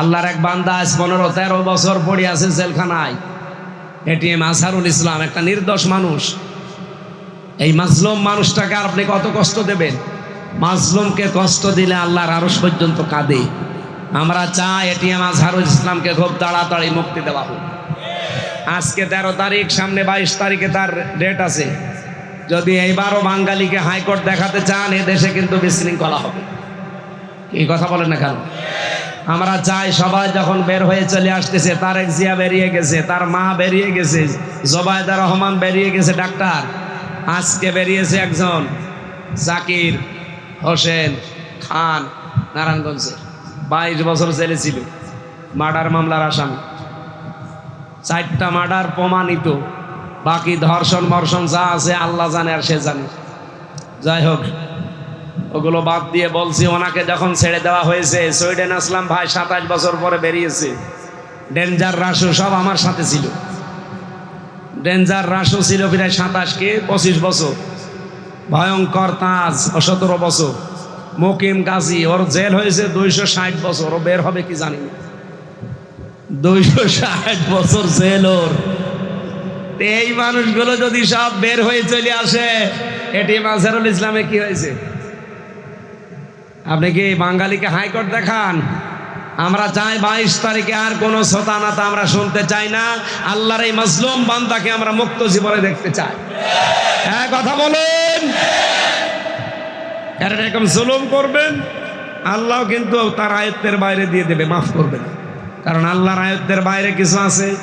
আল্লাহর এক বান্দা আজ পনেরো, তেরো বছর পড়ে আছে জেলখানায়। এটিএম আসারুল ইসলাম একটা নির্দোষ মানুষ। এই মাজলুম মানুষটাকে আপনি কত কষ্ট দেবেন? মাজলুমকে কষ্ট দিলে আল্লাহর আরও পর্যন্ত কাঁদে। আমরা চাই এটিএম আজহারুল ইসলামকে খুব তাড়াতাড়ি মুক্তি দেওয়া হোক। আজকে তেরো তারিখ, সামনে বাইশ তারিখে তার ডেট আছে। যদি এইবারও বাঙালিকে হাইকোর্ট দেখাতে চান, এ দেশে কিন্তু বিশৃঙ্খলা হবে। এই কথা বলেন না কেন? আমরা চাই সবাই যখন বের হয়ে চলে আসতেছে, তারেক জিয়া বেরিয়ে গেছে, তার মা বেরিয়ে গেছে জোবায়দা রহমান বেরিয়ে গেছে, ডাক্তার। আজকে বেরিয়েছে একজন, জাকির হোসেন খান, নারায়ণগঞ্জে। বাইশ বছর জেলে ছিল, মার্ডার মামলার আসামি। চারটা মার্ডার প্রমাণিত, বাকি ধর্ষণ মর্ষণ যা আছে আল্লাহ জানে আর সে জানে। যাই হোক ওগুলো বাদ দিয়ে বলছি, ওনাকে যখন ছেড়ে দেওয়া হয়েছে, সুইডেন আসলাম ভাই, সাতাশ বছর পরে বেরিয়েছে। ডেঞ্জার রাসু সব আমার সাথে ছিল। ডেঞ্জার রাসু ছিল প্রায় সাতাশকে পঁচিশ বছর। ভয়ঙ্কর তাজ সতেরো বছর। মকিম গাজী, ওর জেল হয়েছে দুইশো ষাট বছর, ও বের হবে কি জানি দুইশো ষাট বছর জেল ওর। এই মানুষগুলো যদি সব বের হয়ে চলে আসে, এটি মাজারুল ইসলামে কি হয়েছে? আপনি কি বাঙালিকে হাইকোর্ট দেখান? আমরা চাই বাইশ তারিখে আর কোনো শতানাতা আমরা শুনতে চাই না। আল্লাহর এই মজলুম বান্দাকে আমরা মুক্ত জীবনে দেখতে চাই। হ্যাঁ কথা বলেন। এরকম জুলুম করবেন, আল্লাহ কিন্তু তার আয়ত্তের বাইরে দিয়ে দেবে, মাফ করবে না কারণ আল্লাহর আয়ত্তের বাইরে কিছু আছে।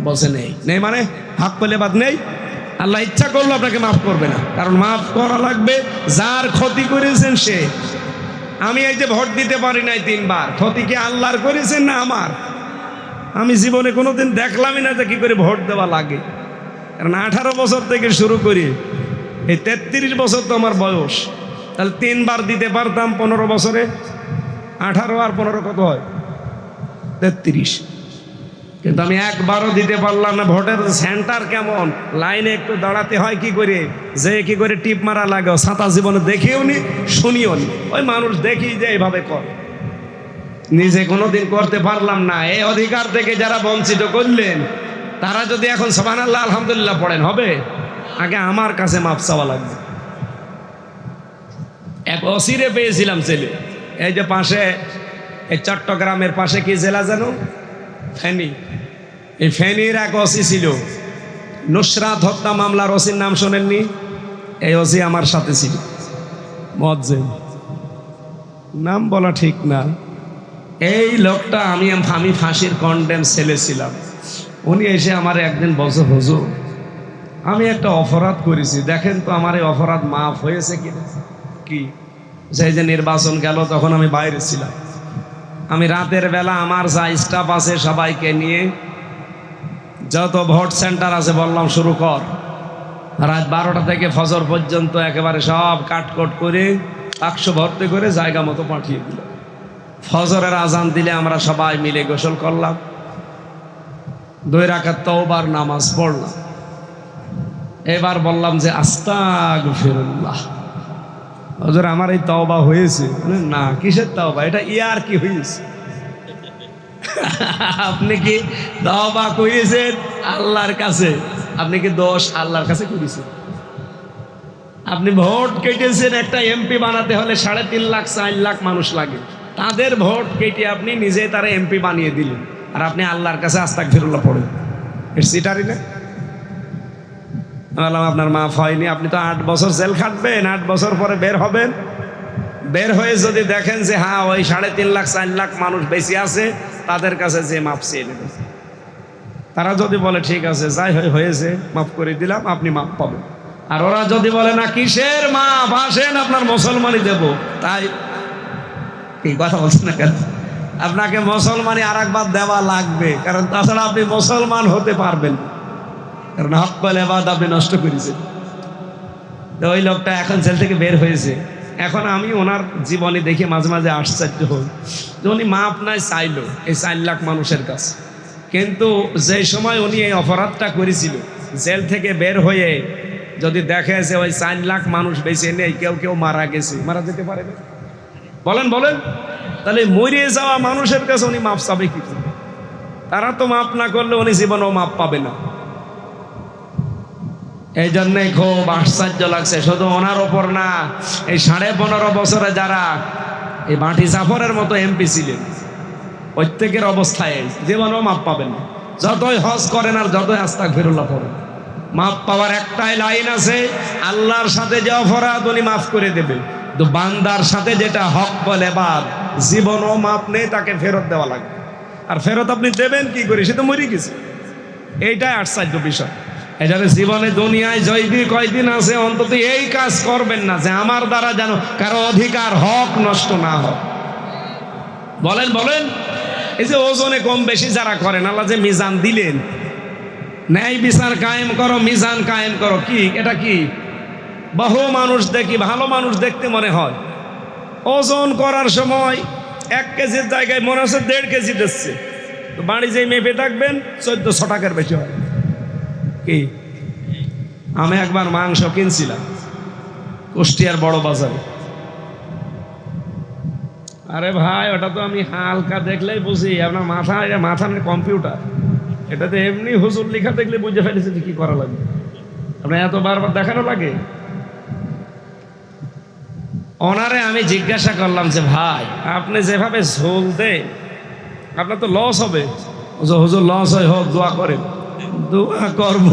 বলছে, নেই। নেই মানে? হাত পেলে বাদ নেই? আল্লাহ ইচ্ছা করল আপনাকে মাফ করবে না। কারণ মাফ করা লাগবে, যার ক্ষতি করেছেন সে। আমি এই যে ভোট দিতে পারি নাই তিনবার, ক্ষতি কি আল্লাহর করেছেন না আমার? আমি জীবনে কোনোদিন দেখলামই না যে কী করে ভোট দেওয়া লাগে। কারণ আঠারো বছর থেকে শুরু করি, এই তেত্রিশ বছর তো আমার বয়স। তাহলে তিনবার দিতে পারতাম পনেরো বছরে। আঠারো আর পনেরো কত হয়? তেত্রিশ। কিন্তু আমি একবারও দিতে পারলাম না। ভোটের সেন্টার কেমন? লাইনে একটু দাঁড়াতে হয় কি করে? যে কি করে টিপ মারা লাগে সাঁতা জীবনে দেখেও নি, শুনিও নি। ওই মানুষ দেখি যে এইভাবে কর। নিজে কোনোদিন করতে পারলাম না। এই অধিকার থেকে যারা বঞ্চিত করলেন, তারা যদি এখন সবান আল্লাহ আলহামদুলিল্লাহ পড়েন, হবে? আগে আমার কাছে মাপ চাওয়া লাগবে। এক অসিরে পেয়েছিলাম ছেলে। এই যে পাশে, এই চট্টগ্রামের পাশে কি জেলা জানো ফেনী। এই ফেনীর এক অসি ছিল। নুসরাত হত্যা মামলার ওসির নাম শোনেননি। এই ওসি আমার সাথে ছিল। মজ্জেম। নাম বলা ঠিক না। এই লোকটা আমি আমি ফাঁসির কন্ডেম ছেলে ছিলাম। উনি এসে আমার একদিন বছর হুজুর, আমি একটা অপরাধ করেছি। দেখেন তো আমার এই অপরাধ মাফ হয়েছে কি কি? সেই যে নির্বাচন গেল, তখন আমি বাইরে ছিলাম। আমি রাতের বেলা আমার যা স্টাফ আছে সবাইকে নিয়ে যত ভোট সেন্টার আছে বললাম শুরু কর। রাত বারোটা থেকে ফজর পর্যন্ত একেবারে সব কাটকট করে বাক্স ভর্তি করে জায়গা মতো পাঠিয়ে দিল। ফজরের আজান দিলে আমরা সবাই মিলে গোসল করলাম। দুই রাখার তওবার নামাজ পড়লাম। এবার বললাম যে আস্তাগ ফিরুল্লাহ হজর আমার এই তওবা হয়েছে। না, কিসের তওবা? এটা ইয়ার কি হয়েছে আপনি কি তওবা করেছেন আল্লাহর কাছে। আপনি কি দোষ আল্লাহর কাছে করেছেন আপনি ভোট কেটেছেন একটা এমপি বানাতে হলে সাড়ে তিন লাখ, চার লাখ মানুষ লাগে। তাদের ভোট কেটে আপনি নিজে তারা এমপি বানিয়ে দিলেন। আর আপনি আল্লাহর কাছে আস্তাক ফিরুল্লাহ পড়েন। এর সিটারি না? বললাম আপনার মাফ হয়নি, আপনি তো আট বছর জেল খাটবেন, আট বছর পরে বের হবেন। বের হয়ে যদি দেখেন যে হ্যাঁ ওই সাড়ে তিন লাখ, চার লাখ মানুষ বেশি আছে, তাদের কাছে যে মাপ চেয়ে নেবেন তারা যদি বলে, ঠিক আছে, যাই হয়, হয়েছে, মাফ করে দিলাম, আপনি মাপ পাবেন। আর ওরা যদি বলে, না, কিসের মাপ? আসেন, আপনার মুসলমানই দেব। তাই এই কথা বলছেন না কেন? আপনাকে মুসলমানই আর একবার দেওয়া লাগবে, কারণ তাছাড়া আপনি মুসলমান হতে পারবেন। কারণ এবাদ আপনি নষ্ট করেছেন। তো ওই লোকটা এখন জেল থেকে বের হয়েছে। এখন আমি ওনার জীবনে দেখে মাঝে মাঝে আশ্চর্য হই। যে উনি মাপ নাই চাইলো, এই চার লাখ মানুষের কাছে। কিন্তু যে সময় উনি এই অপরাধটা করেছিল, জেল থেকে বের হয়ে যদি দেখে যে ওই চার লাখ মানুষ বেঁচে নেই, কেউ কেউ মারা গেছে, মারা যেতে পারে বলেন বলেন। তাহলে মরিয়ে যাওয়া মানুষের কাছে উনি মাপ চাবে কি তারা তো মাপ না করলে উনি জীবনেও মাপ পাবে না। এই জন্যে খুব আশ্চর্য লাগছে। শুধু ওনার ওপর না, এই সাড়ে পনেরো বছরে যারা এই মাটি জাফরের মতো এমপি ছিলেন, প্রত্যেকের অবস্থায় জীবনও মাপ পাবেন। যতই হজ করেন আর যতই আস্তাক ফিরুল্লাহ পড়েন, মাপ পাওয়ার একটাই লাইন আছে, আল্লাহর সাথে যে অপরাধ উনি মাফ করে দেবে। তো বান্দার সাথে যেটা হক বলে বাদ, জীবনও মাপ নেই, তাকে ফেরত দেওয়া লাগবে। আর ফেরত আপনি দেবেন কি করে? সে তো মরে গেছে। এইটাই আশ্চর্য বিষয়। জন্য জীবনে দুনিয়ায় জয়দি কয়দিন আছে, অন্তত এই কাজ করবেন না যে আমার দ্বারা যেন কারও অধিকার হক নষ্ট না হয় বলেন বলেন। এই যে ওজনে কম বেশি যারা করেন, আল্লাহ যে মিজান দিলেন। ন্যায় বিচার কায়েম করো, মিজান কায়েম করো। কি? এটা কি? বহু মানুষ দেখি, ভালো মানুষ দেখতে মনে হয়, ওজন করার সময় এক কেজির জায়গায় মনে হচ্ছে দেড় কেজি দিচ্ছে। বাড়ি যেই মেপে থাকবেন, চোদ্দশো টাকার বেশি হয় কি? আমি একবার মাংস কিনছিলাম, কুষ্টিয়ার বড় বাজারে। আরে ভাই, ওটা তো আমি হালকা দেখলেই বুঝি, আপনার মাথা মাথা নেই কম্পিউটার। এটাতে এমনি হুজুর লেখা দেখলে বুঝে ফেলেছে যে কি করা লাগবে আপনার এত বারবার দেখানো লাগে? ওনারে আমি জিজ্ঞাসা করলাম যে, ভাই, আপনি যেভাবে ঝোল দেন, আপনার তো লস হবে। হুজুর লস হয়, হোক, দোয়া করেন। দোয়া করব,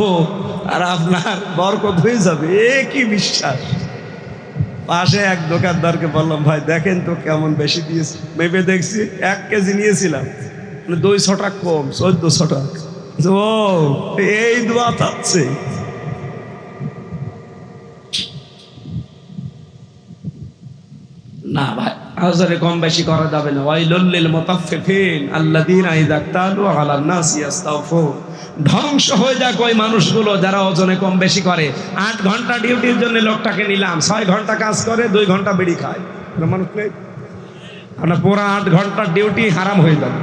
আর আপনার বরকত হয়ে যাবে, এ কি বিশ্বাস? পাশে এক দোকানদারকে বললাম, ভাই, দেখেন তো কেমন বেশি দিয়েছে। মেপে দেখছি এক কেজি নিয়েছিলাম। মানে দুইশো টাকা কম চোদ্দ টাকা। ও, এই দোয়া চাচ্ছে না ভাই আজরে কম বেশি করা যাবে না। ওয়াই লল্লিল মুতাফফিফিন আল্লাযীনা ইযা আলান নাসি ধ্বংস হয়ে যাক ওই মানুষগুলো যারা ওজনে কম বেশি করে। আট ঘণ্টা ডিউটির জন্য লোকটাকে নিলাম। ছয় ঘণ্টা কাজ করে, দুই ঘণ্টা বিড়ি খায়। মানুষ নেই? আপনার পুরো আট ঘণ্টার ডিউটি হারাম হয়ে যাবে।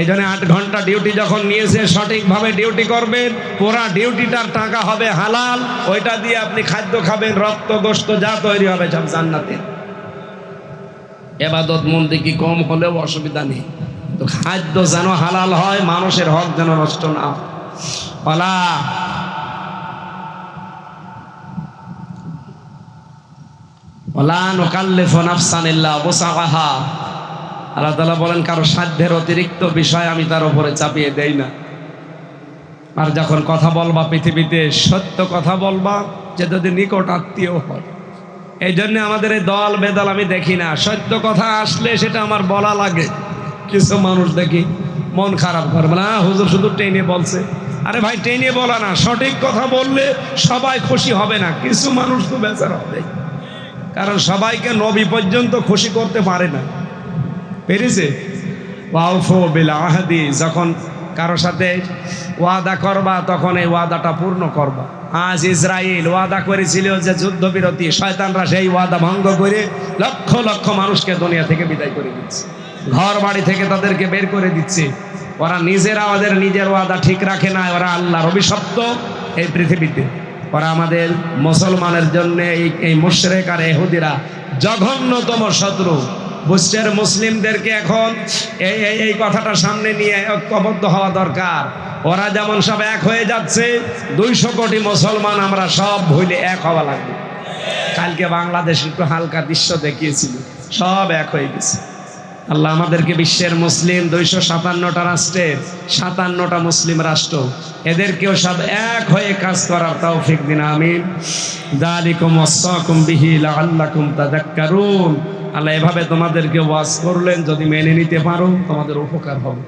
এই জন্য আট ঘণ্টা ডিউটি যখন নিয়েছে, সঠিকভাবে ডিউটি করবেন, পুরা ডিউটিটার টাকা হবে হালাল। ওইটা দিয়ে আপনি খাদ্য খাবেন, রক্ত গোস্ত যা তৈরি হবে সব জান্নাতে। এবাদত মন্দির কি কম হলেও অসুবিধা নেই। খাদ্য যেন হালাল হয়, মানুষের হক যেন নষ্ট না পালা। বলেন, কারও সাধ্যের অতিরিক্ত বিষয় আমি তার উপরে চাপিয়ে দেই না। আর যখন কথা বলবা পৃথিবীতে, সত্য কথা বলবা যে যদি নিকট আত্মীয় হয়। এই জন্য আমাদের এই দল বেদল আমি দেখি না। সত্য কথা আসলে সেটা আমার বলা লাগে। কিছু মানুষ দেখি মন খারাপ করবে না হুজুর শুধু টেনে বলছে। আরে ভাই, টেনে বলা না, সঠিক কথা বললে সবাই খুশি হবে না। কিছু মানুষ তো বেচার হবে। কারণ সবাইকে নবী পর্যন্ত খুশি করতে পারে না। পেরেছে? যখন কারও সাথে ওয়াদা করবা, তখন এই ওয়াদাটা পূর্ণ করবা। আজ ইসরায়েল ওয়াদা করেছিল যে যুদ্ধবিরতি, শয়তানরা সেই ওয়াদা ভঙ্গ করে লক্ষ লক্ষ মানুষকে দুনিয়া থেকে বিদায় করে দিচ্ছে। ঘর বাড়ি থেকে তাদেরকে বের করে দিচ্ছে। ওরা নিজেরা ওদের নিজের ওয়াদা ঠিক রাখে না, ওরা আল্লাহর অভিশপ্ত এই পৃথিবীতে। ওরা আমাদের মুসলমানের জন্য এই এই মুশরেক আর এহুদিরা জঘন্যতম শত্রু। বুস্টের মুসলিমদেরকে এখন এই এই এই কথাটা সামনে নিয়ে ঐক্যবদ্ধ হওয়া দরকার। ওরা যেমন সব এক হয়ে যাচ্ছে, দুইশো কোটি মুসলমান আমরা সব ভুলে এক হওয়া লাগবে। কালকে বাংলাদেশ একটু হালকা দৃশ্য দেখিয়েছিল, সব এক হয়ে গেছে। আল্লাহ আমাদেরকে বিশ্বের মুসলিম দুইশো সাতান্নটা রাষ্ট্রের সাতান্নটা মুসলিম রাষ্ট্র, এদেরকেও সব এক হয়ে কাজ করার তাও ফিক দিন, আমিন। দালিকুম ওয়াসাকুম বিহি লাআল্লাকুম আল্লাহ এভাবে তোমাদেরকে ওয়াজ করলেন, যদি মেনে নিতে পারো, তোমাদের উপকার হবে।